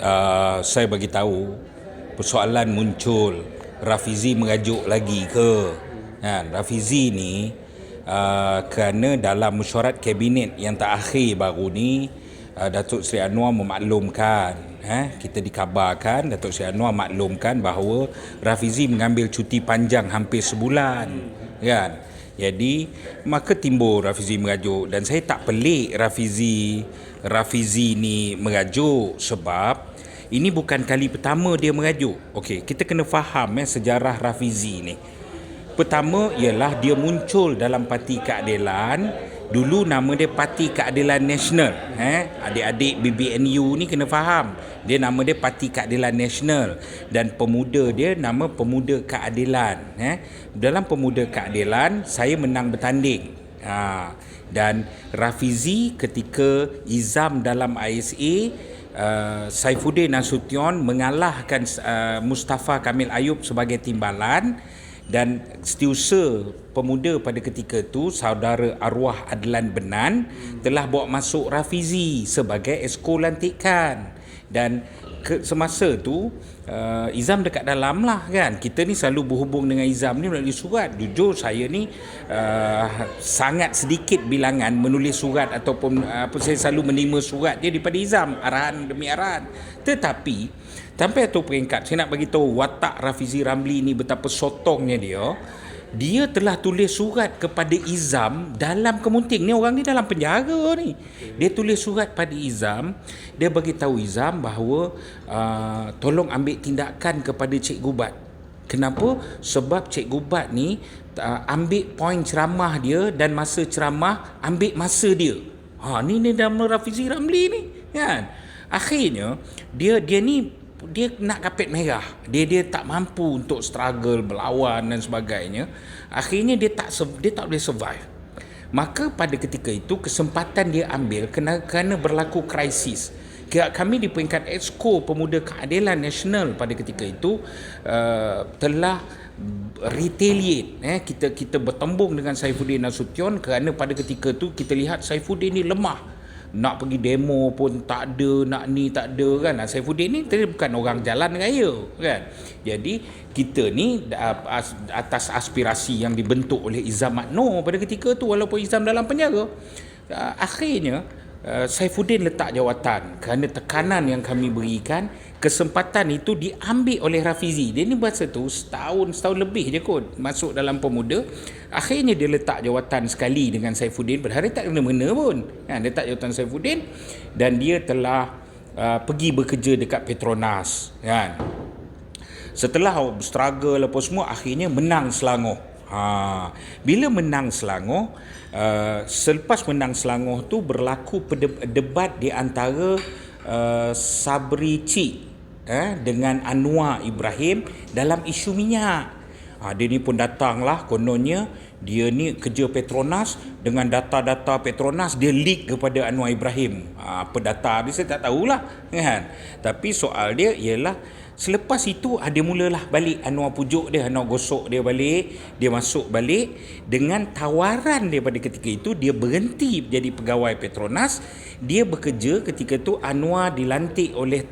uh, saya bagi tahu persoalan muncul. Rafizi mengajuk lagi ke? Kan Rafizi ni uh, kerana dalam mesyuarat kabinet yang terakhir baru ni uh, Datuk Seri Anwar memaklumkan eh kita dikabarkan Datuk Seri Anwar maklumkan bahawa Rafizi mengambil cuti panjang hampir sebulan. Kan? Jadi maka timbul Rafizi mengajuk. Dan saya tak pelik Rafizi Rafizi ni mengajuk sebab ini bukan kali pertama dia mengajuk. Okey, kita kena faham eh sejarah Rafizi ni. Pertama ialah dia muncul dalam Parti Keadilan, dulu nama dia Parti Keadilan Nasional, eh. Adik-adik BBNU ni kena faham. Dia nama dia Parti Keadilan Nasional dan pemuda dia nama Pemuda Keadilan, eh. Dalam Pemuda Keadilan saya menang bertanding. Ha, dan Rafizi ketika Izam dalam ISA uh, Saifuddin Nasution mengalahkan uh, Mustafa Kamil Ayub sebagai timbalan. Dan setiausaha pemuda pada ketika itu saudara arwah Adlan Benan telah bawa masuk Rafizi sebagai esko lantikan dan ke, semasa tu uh, Izam dekat dalam lah kan. Kita ni selalu berhubung dengan Izam ni melalui surat. Jujur saya ni uh, sangat sedikit bilangan menulis surat ataupun uh, apa saya selalu menerima surat dia daripada Izam arahan demi arahan. Tetapi sampai tu peringkat saya nak bagi tahu watak Rafizi Ramli ni betapa sotongnya dia dia telah tulis surat kepada Izam dalam kemunting. Ni orang ni dalam penjara ni. Dia tulis surat pada Izam. Dia bagi tahu Izam bahawa uh, tolong ambil tindakan kepada Cik Gubat. Kenapa? Sebab Cik Gubat ni uh, ambil poin ceramah dia dan masa ceramah ambil masa dia. Ha ni ni dalam Rafizi Ramli ni kan? Akhirnya dia dia ni dia nak kapet merah. Dia dia tak mampu untuk struggle berlawan dan sebagainya. Akhirnya dia tak dia tak boleh survive. Maka pada ketika itu kesempatan dia ambil kerana, kerana berlaku krisis. Kami di peringkat exco pemuda keadilan nasional pada ketika itu uh, telah retaliate eh kita kita bertembung dengan Saifuddin Nasution. Kerana pada ketika itu kita lihat Saifuddin ni lemah nak pergi demo pun tak ada nak ni tak ada kan Saifuddin ni dia bukan orang jalan raya kan? Jadi kita ni atas aspirasi yang dibentuk oleh Izam Makno pada ketika tu walaupun Izam dalam penjara akhirnya Saifuddin letak jawatan kerana tekanan yang kami berikan kesempatan itu diambil oleh Rafizi. Dia ni bahasa tu setahun setahun lebih je kot masuk dalam pemuda. Akhirnya dia letak jawatan sekali dengan Saifuddin. Berhari tak kena-mena pun. Kan, dia letak jawatan Saifuddin dan dia telah uh, pergi bekerja dekat Petronas kan. Setelah struggle apa semua akhirnya menang Selangor. Ha. bila menang Selangor uh, selepas menang Selangor tu berlaku debat di antara uh, Sabri Cik eh, dengan Anwar Ibrahim dalam isu minyak. Ha, dia ni pun datanglah kononnya dia ni kerja Petronas dengan data-data Petronas dia leak kepada Anwar Ibrahim. Ha, apa data dia saya tak tahulah kan. Tapi soal dia ialah Selepas itu ada mulalah balik Anwar pujuk dia, Anwar gosok dia balik, dia masuk balik dengan tawaran dia pada ketika itu dia berhenti jadi pegawai Petronas, dia bekerja ketika itu Anwar dilantik oleh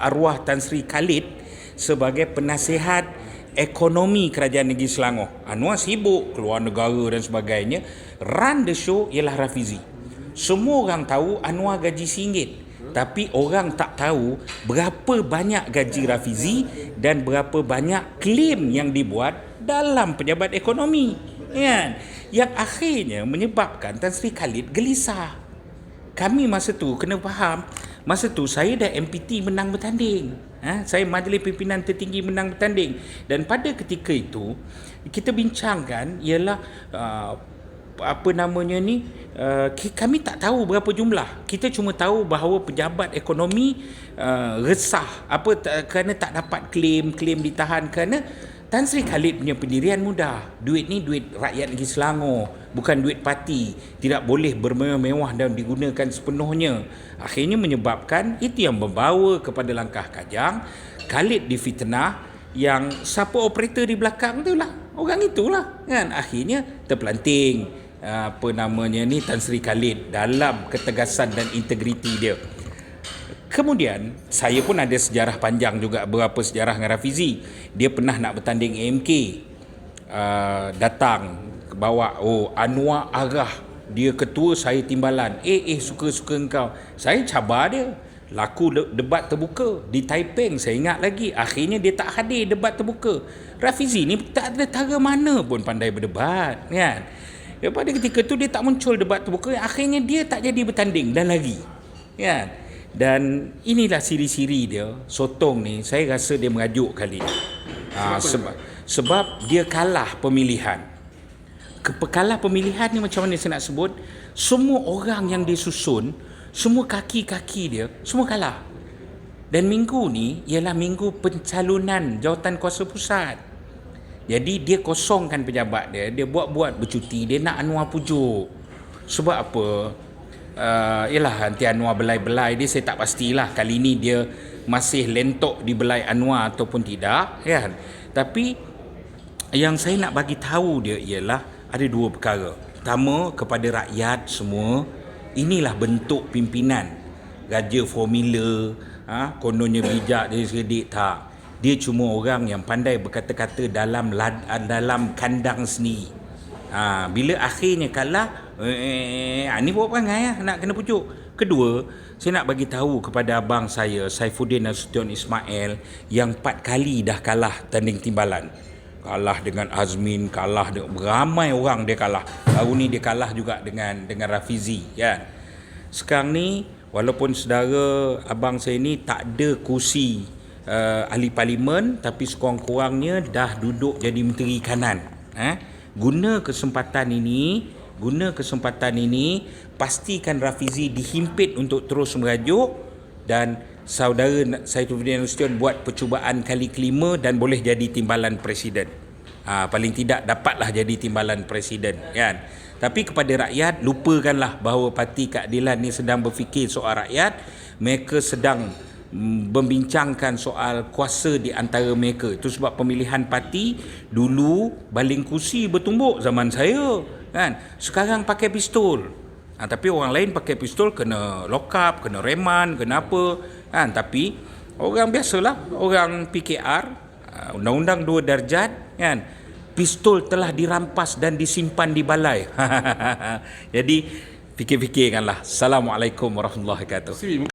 arwah Tan Sri Khalid sebagai penasihat ekonomi kerajaan negeri Selangor. Anwar sibuk keluar negara dan sebagainya. Run the show ialah Rafizi. Semua orang tahu Anwar gaji RM1 tapi orang tak tahu berapa banyak gaji Rafizi dan berapa banyak klaim yang dibuat dalam pejabat ekonomi. Kan? Yang akhirnya menyebabkan Tan Sri Khalid gelisah. Kami masa tu kena faham masa tu saya dah MPT menang bertanding. Ha? saya majlis pimpinan tertinggi menang bertanding. Dan pada ketika itu kita bincangkan ialah uh, apa namanya ni uh, kami tak tahu berapa jumlah. Kita cuma tahu bahawa pejabat ekonomi uh, resah. Apa t- kerana tak dapat claim ditahan kerana Tan Sri Khalid punya pendirian mudah. Duit ni duit rakyat negeri Selangor bukan duit parti. Tidak boleh bermewah-mewah dan digunakan sepenuhnya. Akhirnya menyebabkan itu yang membawa kepada langkah kajang Khalid difitnah yang siapa operator di belakang tu lah. Orang itulah kan? Akhirnya terpelanting apa namanya ni Tan Sri Khalid dalam ketegasan dan integriti dia Kemudian saya pun ada sejarah panjang juga berapa sejarah dengan Rafizi. Dia pernah nak bertanding AMK. Uh, datang bawa oh Anwar Arah dia ketua saya timbalan. Eh eh suka-suka engkau. Saya cabar dia. Laku de- debat terbuka di Taiping saya ingat lagi akhirnya dia tak hadir debat terbuka Rafizi ni tak ada tara mana pun pandai berdebat kan daripada ketika tu dia tak muncul debat terbuka akhirnya dia tak jadi bertanding dan lagi. Kan dan inilah siri-siri dia sotong ni saya rasa dia merajuk kali. Ni ha, sebab sebab dia kalah pemilihan. Kepekalah pemilihan ni macam mana saya nak sebut? Semua orang yang dia susun semua kaki-kaki dia semua kalah. Dan minggu ni ialah minggu pencalonan jawatan kuasa pusat jadi dia kosongkan pejabat dia dia buat-buat bercuti dia nak Anwar pujuk sebab apa uh, ialah nanti Anwar belai-belai dia saya tak pastilah kali ni dia masih lentok di belai Anwar ataupun tidak kan tapi yang saya nak bagi tahu dia ialah ada dua perkara. Pertama kepada rakyat semua, inilah bentuk pimpinan. Raja formula, ha, kononnya bijak dia sedik tak. Dia cuma orang yang pandai berkata-kata dalam lad, dalam kandang sendiri. Ha, bila akhirnya kalah, eh, eh, ni buat perangai lah, nak kena pucuk. Kedua, saya nak bagi tahu kepada abang saya, Saifuddin Nasution Ismail, yang empat kali dah kalah tanding timbalan kalah dengan Azmin, kalah dengan ramai orang dia kalah. Baru ni dia kalah juga dengan dengan Rafizi kan. Sekarang ni walaupun saudara abang saya ni tak ada kursi uh, ahli parlimen tapi sekurang-kurangnya dah duduk jadi menteri kanan. Eh? Guna kesempatan ini, guna kesempatan ini pastikan Rafizi dihimpit untuk terus merajuk dan saudara Saifuddin Nasution buat percubaan kali kelima dan boleh jadi timbalan presiden. Ha, paling tidak dapatlah jadi timbalan presiden kan. Tapi kepada rakyat lupakanlah bahawa parti keadilan ni sedang berfikir soal rakyat, mereka sedang membincangkan soal kuasa di antara mereka. Itu sebab pemilihan parti dulu baling kursi bertumbuk zaman saya kan. Sekarang pakai pistol. Ha, tapi orang lain pakai pistol kena lock up, kena reman, kena apa kan tapi orang biasalah orang PKR uh, undang-undang dua darjat kan pistol telah dirampas dan disimpan di balai jadi fikir-fikirkanlah assalamualaikum warahmatullahi wabarakatuh